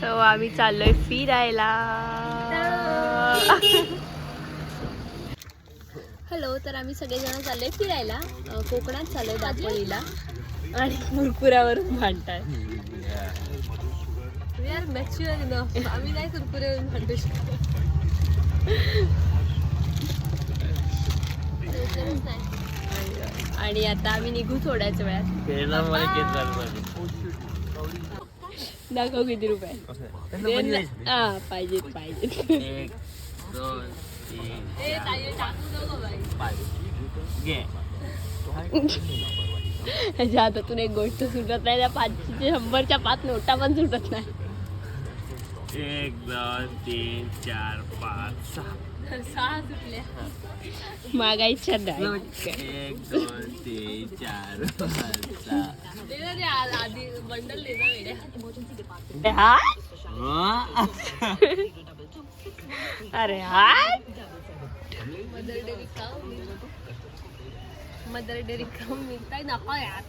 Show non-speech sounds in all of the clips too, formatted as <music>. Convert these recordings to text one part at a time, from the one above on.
So आम्ही चाललोय फिरायला. हॅलो तर आम्ही सगळेजण चाललोय फिरायला. अं, कोकणात चाललोय दापोलीला. आणि कुरकुऱ्यावरून भांडताय. यार मॅच्युअर आम्ही नाही कुरकुऱ्यावरून भांडू शकतो. लवकरच नाही. आणि आता आम्ही निघू थोड्याच वेळात. दाखव किती रुपये. हा पाहिजेत. घे ह्याच्या हातातून एक गोष्ट सुटत नाही त्या पाचशे शंभरच्या पाच नोटा पण सुटत नाही. एक दोन तीन चार पाच सहा. सहा सुटल्या मागायच्या एक दोन तीन चार पाच सहा आधी बंडल दे ना वेड्या. हा? अरे Mother Dairy cow Mother Dairy cow यार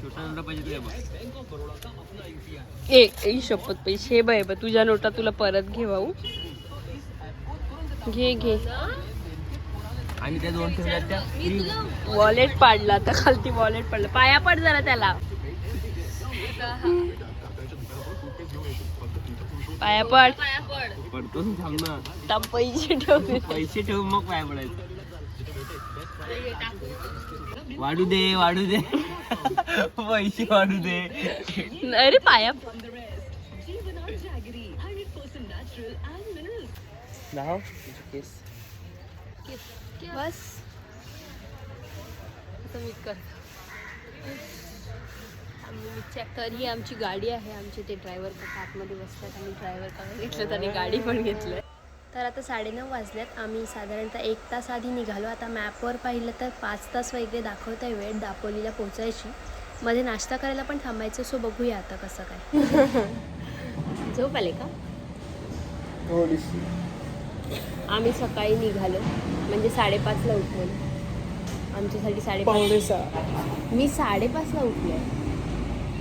छोटा नंबर पाहिजे तुझ्या बघ ए शपथ पैसे हे बाय बा तुझ्या नोटा तुला परत घे भाऊ घे घे. आणि त्या दोन त्या. वॉलेट पाडला आता खालती वॉलेट पडलं. पाया पड जरा त्याला. पाया पड. पडतो ना, थांब ना. आता पैसे ठेवले पैसे ठेवून मग पाय पडायचं. वाढू दे वाढू दे. पैसे वाढू दे. अरे पाया. नाव बस आता मी कर आम्ही चेक तर ही आमची गाडी आहे. आमचे ते ड्रायव्हर आतमध्ये बसतात. आम्ही ड्रायव्हर घेतलं गाडी पण घेतलं तर आता साडेनऊ वाजल्यात आम्ही साधारणतः एक तास आधी निघालो. आता मॅपवर पाहिलं तर पाच तास वगैरे दाखवत आहे वेळ दापोलीला पोचायची मध्ये नाश्ता करायला पण थांबायचं सो बघूया आता कसं काय. <laughs> झोप आले का? आम्ही सकाळी निघालो. म्हणजे साडेपाचला उठलो. आमच्यासाठी साडेपाच सहा. मी साडेपाचला उठले.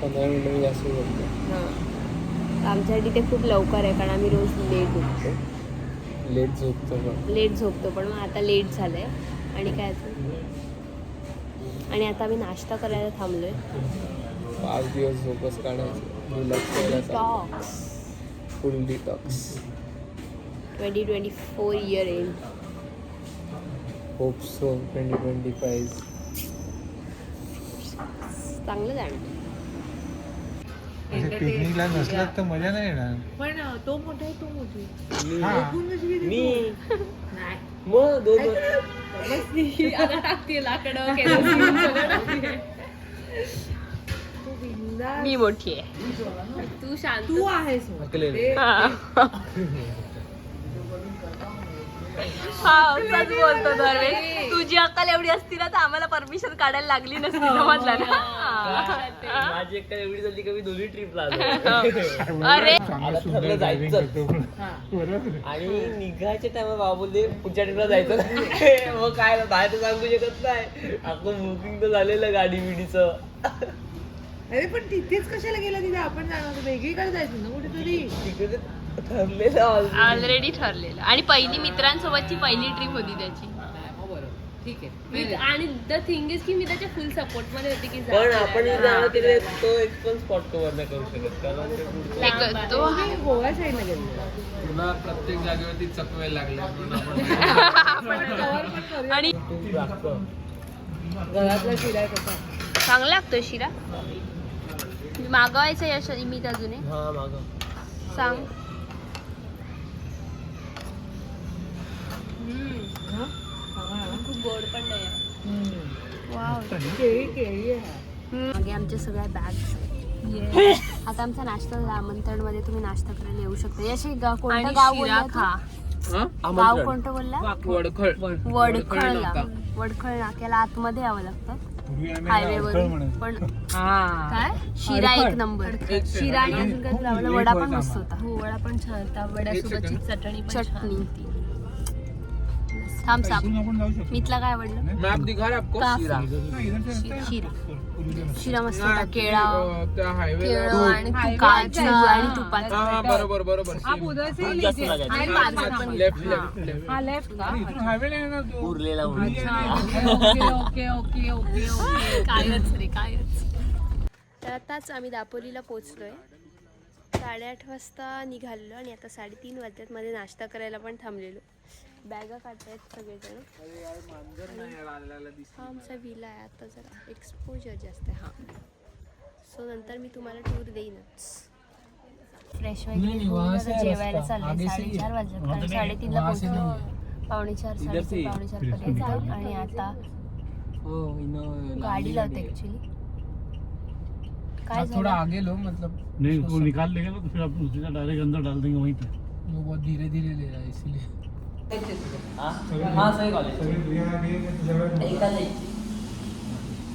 पंधरा मिनिटं मी जास्त बोलतो हां. आमच्यासाठी ते खूप लवकर आहे कारण आम्ही रोज लेट उठतो. लेट झोपतो पण. लेट झोपतो पण मग आता लेट झालंय. आणि काय अजून आणि आता आम्ही नाश्ता करायला थांबलोय. पाच दिवस झोपच काढायचं. Full detox twenty twenty four year end hope so twenty twenty five चांगलं जाणं पिकनिकला नसलं तर मजा नाही येणार. पण तो मोठा आहे तो मोठी. हा मी मग दोन आता टाकते लाकडं सगळं. तो. मी मोठी आहे. तू शांत. तू आहेस. ते- हा. <laughs> हा असंच बोलतो दरवेळेस तुझी अक्कल एवढी असती ना तर आम्हाला परमिशन काढायला लागली नसती समजलं ना. माझी एक एवढी झाली का मी दोन्ही ट्रिपला <laughs> अरे. चांगलं सुंदर. करतो. हा. बरोबर आणि निघायच्या टायमा बाबा बोलले पुढच्या ट्रिपला जायचं नाही. <laughs> मग काय बाहेर तर सांगू शकत नाही. आपण बुकिंग तर झालेलं गाडी बिडीचं. अरे पण तिथेच कशाला गेला तिथे? आपण जाणार होतो वेगळीकडे जायचं ना कुठेतरी. तिकडे ठरलेलं. ऑलरेडी ठरलेलं. आणि पहिली मित्रांसोबतची पहिली ट्रिप होती त्याची. मग बरोबर ठीक आहे. मी- आणि द थिंग इज की मी त्याच्या फुल सपोर्टमध्ये होती की पण आपण. जाणार तिकडे तो एक पण स्पॉट कव्हर नाही करू शकत. कारण ते गोवा साईडला गेलो तुला प्रत्येक जागेवरती चकवे लागले. <laughs> आणि लागतं. घरातला शिराय कसा चांगला लागतोय शिरा. मागवायचं यश मी अजून. हा सांग हा? चांगला आहे ना? खूप गोड पण मागे आमच्या सगळ्या बॅग्स आता आमचा नाश्ता आमंत्रणमध्ये तुम्ही नाश्ता करायला येऊ शकता. यश गा- कोणतं गाव बोलला तू? गाव. कोणतं बोलला? वडखळ. वडखळला वडखळ नाक्याला आतमध्ये यावं लागतं. हायवे वरून. पण काय? शिरा एक नंबर. शिरा आणि अजून काय लावलं. वडा पण मस्त होता. हो वडा पण छान होता. वड्यासोबतची चटणी चटणी. मस्त थांब साप मीतला काय आवडलं? मॅप दिखा रे आपको? का? शिरा. शि- शिरा. शिरा मस्त होता केळा. अं, त्या हायवे केळं आणि तू काजू आणि तुपाचं. हा बरोबर बरोबर. आप उधर से ही लीजिए आणि लेफ्ट लेफ्ट हाँ लेफ्ट का? हायवे ना तो? उरलेला okay okay okay okay okay. कायच रे कायच. तर आताच आम्ही दापोलीला पोचलोय साडेआठ वाजता निघालेलो आणि आता साडेतीन वाजल्यात मध्ये नाश्ता करायला पण थांबलेलो. बॅगा काढतायत सगळेजण. हा आमचा विला आहे आता जरा. एक्सपोजर जास्त आहे हा. सो नंतर मी तुम्हाला टूर देईनच. फ्रेश वगैरे जेवायला चाललंय. साडेचार वाजल्यात कारण साडेतीनला पोहोचलो. पावणे चार साडेतीन पावणे चार पर्यंत आणि आता गाडी लावते ऍक्च्युली काय झालं आगे लो मतलब नहीं वो निकाल लेगा ना तो फिर आप उसी का डायरेक्ट अंदर डाल देंगे वहीं पे। वो बहुत धीरे धीरे ले रहा है इसलिए। हा सही कॉलेज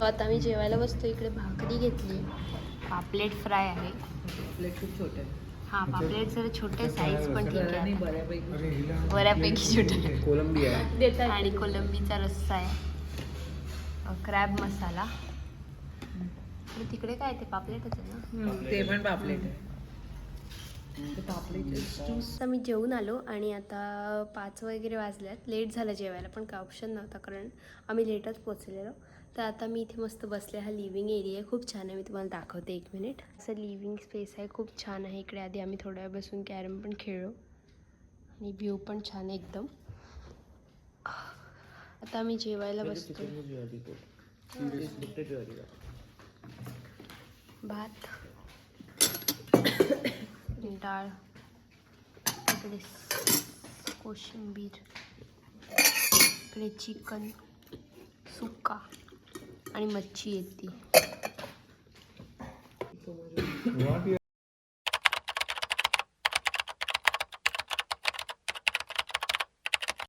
आता आम्ही जेवायला बसतो इकडे भाकरी घेतली. पापलेट फ्राय आहे. प्लेट खूप छोटे हा पापलेट जरा छोटे साईज पण ठीक आहे. बऱ्यापैकी छोटे. कोलंबिया देतात. आणि कोलंबीचा रस्सा आहे. क्रॅब मसाला. आणि तिकडे काय ते पापलेटच आहे ना? ते पण पापलेट आहे. ते पापलेट मी जेवून आलो आणि आता पाच वगैरे वाजल्यात. लेट झालं जेवायला पण काय ऑप्शन नव्हता कारण आम्ही लेटच पोचलेलो तर आता मी इथे मस्त बसले. हा लिव्हिंग एरिया आहे. खूप छान आहे. मी तुम्हाला दाखवते एक मिनिट असं लिव्हिंग स्पेस आहे. खूप छान आहे. इकडे आधी आम्ही थोड्या वेळ बसून कॅरम पण खेळलो. आणि व्ह्यू पण छान आहे एकदम. आता आम्ही जेवायला बसतो भात डाळ इकडे कोशिंबीर इकडे चिकन सुक्का आणि मच्छी येते.